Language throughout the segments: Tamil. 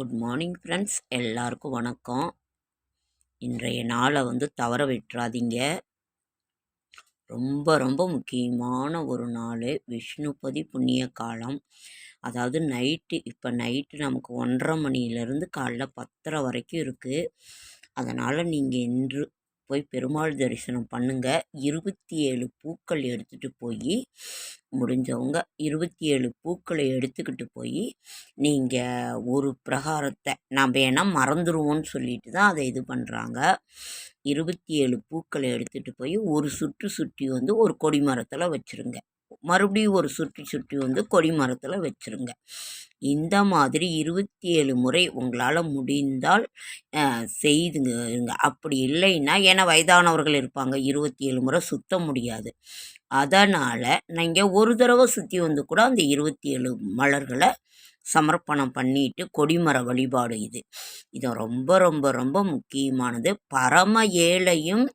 Good morning friends. எல்லாருக்கும் வணக்கம். இன்றைய நாளை வந்து தவற விட்டுறாதீங்க. ரொம்ப ரொம்ப முக்கியமான ஒரு நாள். விஷ்ணுபதி புண்ணிய காலம். அதாவது நைட்டு இப்போ நைட்டு நமக்கு ஒன்றரை மணியிலேருந்து காலைல பத்தரை வரைக்கும் இருக்குது அதனால் நீங்கள் இன்று போய் பெருமாள் தரிசனம் பண்ணுங்கள் இருபத்தி ஏழு பூக்கள் எடுத்துகிட்டு போய் முடிஞ்சவங்க இருபத்தி ஏழு பூக்களை எடுத்துக்கிட்டு போய் நீங்கள் ஒரு பிரகாரத்தை நாம் வேணால் மறந்துடுவோன்னு சொல்லிட்டு தான் அதை இது பண்ணுறாங்க இருபத்தி ஏழு பூக்களை எடுத்துகிட்டு போய் ஒரு சுற்று சுற்றி வந்து ஒரு கொடி மரத்தில் வச்சுருங்க. மறுபடியும் ஒரு சுற்றி சுற்றி வந்து கொடி மரத்தில் வச்சுருங்க. இந்த மாதிரி இருபத்தி ஏழு முறை உங்களால் முடிந்தால் செய்துங்க அப்படி இல்லைன்னா ஏன்னா வயதானவர்கள் இருப்பாங்க இருபத்தி ஏழு முறை சுத்த முடியாது. அதனால் நீங்கள் ஒரு தடவை சுற்றி வந்து கூட அந்த இருபத்தி ஏழு மலர்களை சமர்ப்பணம் பண்ணிட்டு கொடிமர வழிபாடு இது. இது ரொம்ப ரொம்ப ரொம்ப முக்கியமானது. பரம ஏழையும்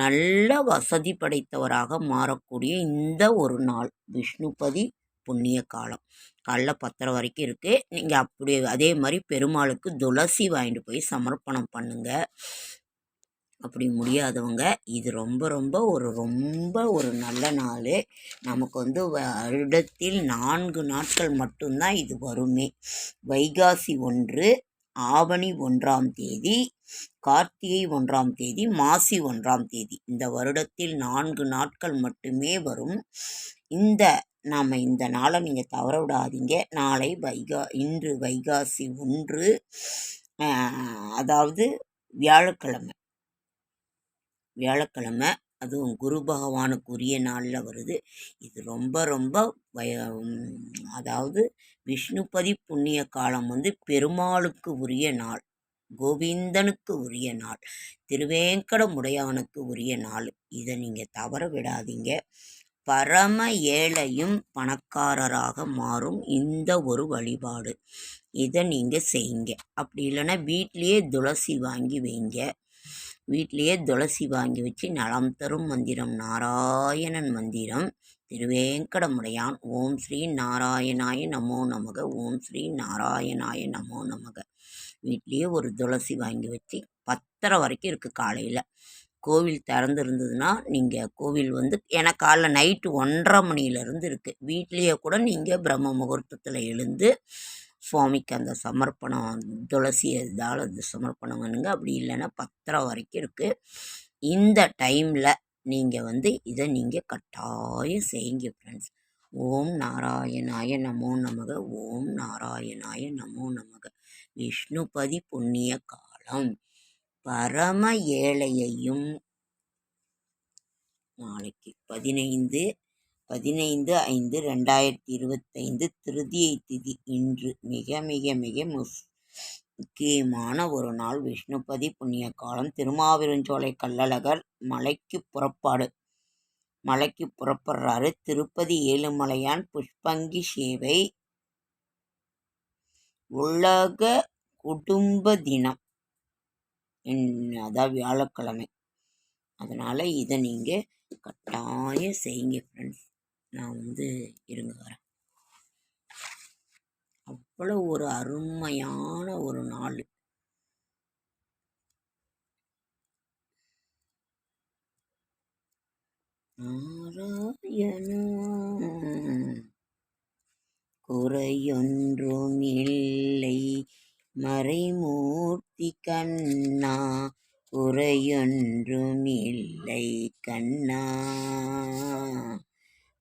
நல்ல வசதி படைத்தவராக மாறக்கூடிய இந்த ஒரு நாள் விஷ்ணுபதி புண்ணிய காலம். காலைல பத்தரை வரைக்கும் இருக்குது நீங்கள் அப்படியே அதே மாதிரி பெருமாளுக்கு துளசி வாங்கிட்டு போய் சமர்ப்பணம் பண்ணுங்கள் அப்படி முடியாதவங்க இது ரொம்ப ரொம்ப ஒரு ரொம்ப ஒரு நல்ல நாள். நமக்கு வந்து வருடத்தில் நான்கு நாட்கள் மட்டும்தான் இது வருமே. வைகாசி ஒன்று ஆவணி ஒன்றாம் தேதி கார்த்திகை ஒன்றாம் தேதி மாசி ஒன்றாம் தேதி. இந்த வருடத்தில் நான்கு நாட்கள் மட்டுமே வரும். இந்த நாம் இந்த நாளை நீங்கள் தவற விடாதீங்க. நாளை வைகா இன்று வைகாசி ஒன்று அதாவது வியாழக்கிழமை. வியாழக்கிழமை அதுவும் குரு பகவானுக்கு உரிய நாளில் வருது. இது ரொம்ப ரொம்ப வய அதாவது விஷ்ணுபதி புண்ணிய காலம் வந்து பெருமாளுக்கு உரிய நாள் கோவிந்தனுக்கு உரிய நாள் திருவேங்கடமுடையானுக்கு உரிய நாள். இதை நீங்கள் தவற விடாதீங்க. பரம ஏழையும் பணக்காரராக மாறும் இந்த ஒரு வழிபாடு. இதை நீங்கள் செய்யுங்க. அப்படி இல்லைன்னா வீட்லேயே துளசி வாங்கி வைங்க. வீட்டிலேயே துளசி வாங்கி வச்சு நலம் தரும் மந்திரம் நாராயணன் மந்திரம். திருவேங்கடமுடையான் ஓம் ஸ்ரீ நாராயணாய நமோ நமக ஓம் ஸ்ரீ நாராயணாய நமோ நமக. வீட்லேயே ஒரு துளசி வாங்கி வச்சு பத்தரை வரைக்கும் இருக்குது காலையில். கோவில் திறந்துருந்ததுன்னா நீங்கள் கோவில் வந்து ஏன்னா காலைல நைட்டு ஒன்றரை மணியிலேருந்து இருக்குது வீட்லேயே கூட நீங்கள் பிரம்ம முகூர்த்தத்தில் எழுந்து சுவாமிக்கு அந்த சமர்ப்பணம் துளசி இதால் அது சமர்ப்பணம் பண்ணுங்க. அப்படி இல்லைன்னா பத்தரை வரைக்கும் இருக்குது இந்த டைமில் நீங்கள் வந்து இதை நீங்கள் கட்டாயம் செய்யுங்க ஃப்ரெண்ட்ஸ் ஓம் நாராயணாய நமோ நமக. ஓம் நாராயணாய நமோ நமக. விஷ்ணுபதி புண்ணிய காலம். பரம ஏழையையும் நாளைக்கு பதினைந்து பதினைந்து ஐந்து ரெண்டாயிரத்தி இருபத்தைந்து திருதியை திதி இன்று. மிக மிக மிக முஸ் முக்கியமான ஒரு நாள். விஷ்ணுபதி புண்ணிய காலம். திருமாவிருஞ்சோலை கள்ளழகர் மலைக்கு புறப்பாடு. மலைக்கு புறப்படுறாரு. திருப்பதி ஏழுமலையான் புஷ்பங்கி சேவை உலக குடும்ப தினம். அதான் வியாழக்கிழமை. அதனால் இதை நீங்கள் கட்டாயம் செய்யுங்க ஃப்ரெண்ட்ஸ் நான் வந்து இருங்க வரேன். அவ்வளோ ஒரு அருமையான ஒரு நாள். நாராயணா குறையொன்றும் இல்லை. மறைமூர்த்தி கண்ணா குறையொன்றும் இல்லை கண்ணா.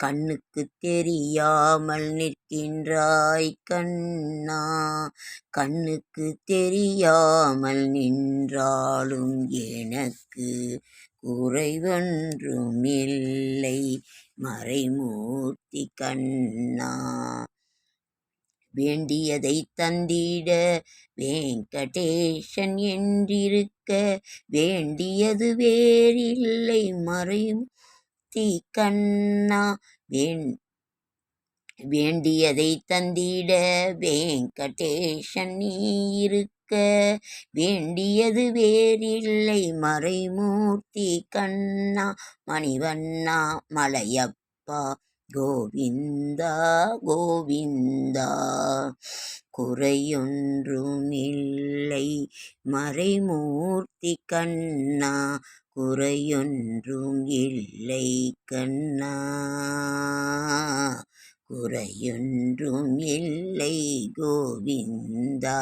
கண்ணுக்கு தெரியாமல் நிற்கின்றாய் கண்ணா. கண்ணுக்கு தெரியாமல் நின்றாலும் எனக்கு குறைவொன்றும் இல்லை மறைமூர்த்தி கண்ணா. வேண்டியதை தந்திட வேங்கடேசன் என்றிருக்க வேண்டியது வேறில்லை. மறைமுத்தி கண்ணா வேண் வேண்டியதை தந்திட வேங்கடேஷன் நீ இருக்க வேண்டியது வேறில்லை மறைமூர்த்தி கண்ணா மணிவண்ணா மலையப்பா கோவிந்தா கோவிந்தா. குறையொன்றுமில்லை மறைமூர்த்தி கண்ணா குறையொன்றும் இல்லை கண்ணா. குறையொன்றும் இல்லை கோவிந்தா.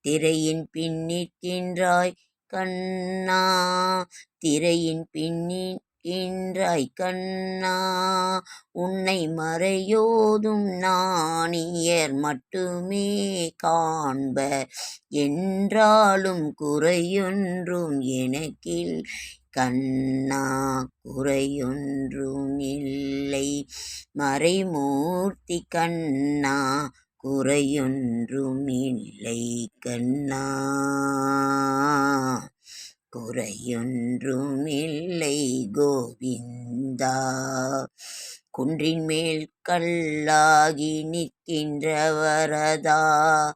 திரையின் பின்னிற்கின்றாய் கண்ணா. திரையின் பின்னிற்கின்றாய் கண்ணா உன்னை மறையோதும் நாணியர் மட்டுமே காண்ப. என்றாலும் குறையொன்றும் எனக்கில் கண்ணா குறையொன்றும் இல்லை. மறைமூர்த்தி கண்ணா குறையொன்றும் இல்லை கண்ணா. குறையொன்றும் இல்லை கோவிந்தா. குன்றின் மேல் கல்லாகி நிற்கின்ற வரதா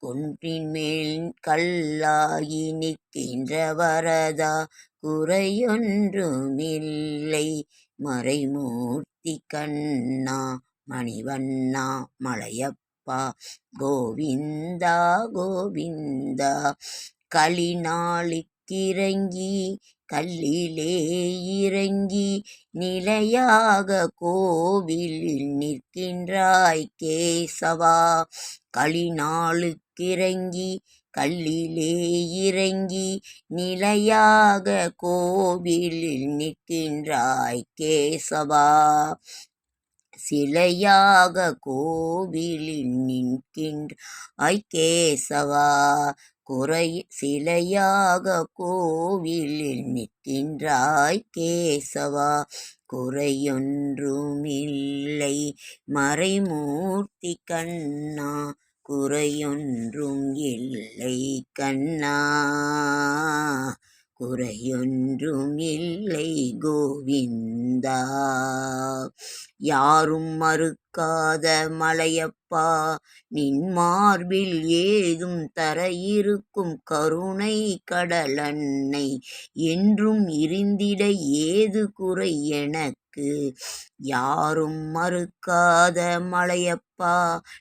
குன்றின் மேல் கல்லாகி நிற்கின்ற வரதா குறையொன்றுமில்லை. மறைமூர்த்தி கண்ணா மணிவண்ணா மலையப்பா. கோவிந்தா கோவிந்தா. களிநாளுக்கிறங்கி கல்லிலே இறங்கி நிலையாக கோவிலில் நிற்கின்றாய் கேசவா. களிநாளுக்கிறங்கி கல்லிலே இறங்கி நிலையாக கோவிலில் நிற்கின்றாய் கேசவா. சிலையாக கோவிலில் நிற்கின்ற ஐ கேசவா. குறை சிலையாக கோவிலில் நிற்கின்றாய் கேசவா. குறையொன்றுமில்லை மறைமூர்த்தி கண்ணா. குறையொன்றும் இல்லை கண்ணா. குறையொன்றும் இல்லை கோவிந்தா. யாரும் மறுக்காத மலையப்பா நின் மார்பில் ஏதும் தர இருக்கும் கருணை கடலன்னை என்றும் இருந்திட ஏது குறை என எனக்கு யாரும் மறுக்காத மலையப்பா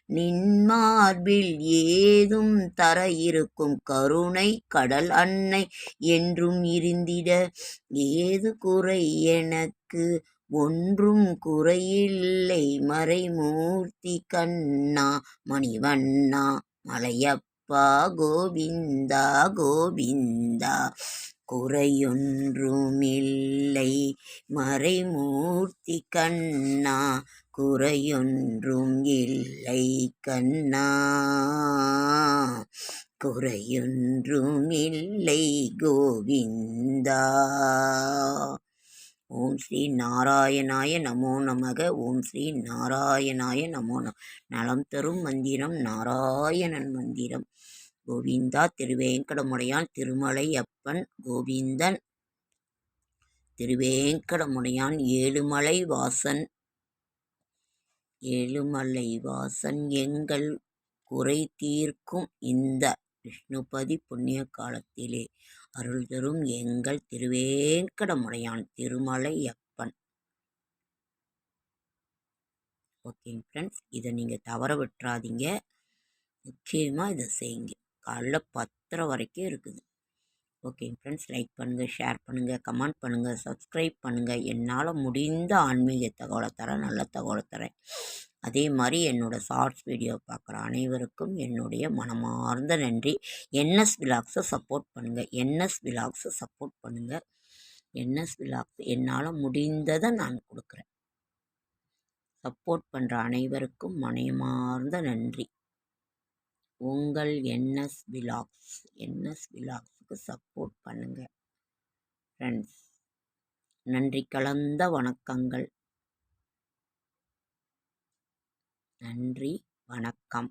நின் மார்பில் ஏதும் தர இருக்கும் கருணை கடல் அன்னை என்றும் இருந்திட. ஏது குறை எனக்கு? ஒன்றும் குறையில்லை. மறைமூர்த்தி கண்ணா மணிவண்ணா மலையப்பா கோவிந்தா கோவிந்தா. இல்லை. மறைமூர்த்தி கண்ணா குறையொன்றும் இல்லை கண்ணா. குறையொன்றும் இல்லை கோவிந்தா. ஓம் ஸ்ரீ நாராயணாய நமோ நமக. ஓம் ஸ்ரீ நாராயணாய நமோ நம நலம் தரும் மந்திரம் நாராயணன் மந்திரம். கோவிந்தா திருவேங்கடமுடையான் திருமலை அப்பன் கோவிந்தன் திருவேங்கடமுடையான் ஏழுமலை வாசன். ஏழுமலை வாசன் எங்கள் குறை தீர்க்கும் இந்த விஷ்ணுபதி புண்ணிய காலத்திலே அருள் தரும் எங்கள் திருவேங்கடமுடையான் திருமலையப்பன். ஓகேங்க ஃப்ரெண்ட்ஸ் இதை நீங்கள் தவற விட்டுறாதீங்க. முக்கியமாக இதை செய்யுங்க. காலைல பத்தரை வரைக்கும் இருக்குது. ஓகேங்க ஃப்ரெண்ட்ஸ் லைக் பண்ணுங்கள் ஷேர் பண்ணுங்கள் கமெண்ட் பண்ணுங்கள் சப்ஸ்கிரைப் பண்ணுங்கள் என்னால் முடிந்த ஆன்மீக தகவலை தரேன் நல்ல தகவலை தரேன். அதே மாதிரி என்னோடய ஷார்ட்ஸ் வீடியோ பார்க்குற அனைவருக்கும் என்னுடைய மனமார்ந்த நன்றி. என்எஸ் விலாக்ஸை சப்போர்ட் பண்ணுங்கள் என்எஸ் விலாக்ஸை சப்போர்ட் பண்ணுங்கள் என்எஸ் விலாக்ஸ் என்னால் முடிந்ததை நான் கொடுக்குறேன். சப்போர்ட் பண்ணுற அனைவருக்கும் மனமார்ந்த நன்றி. உங்கள் என்எஸ் விலாக்ஸ் என்எஸ் விலாக்ஸ் விலாக்ஸுக்கு சப்போர்ட் பண்ணுங்கள் ஃப்ரெண்ட்ஸ் நன்றி கலந்த வணக்கங்கள். நன்றி வணக்கம்.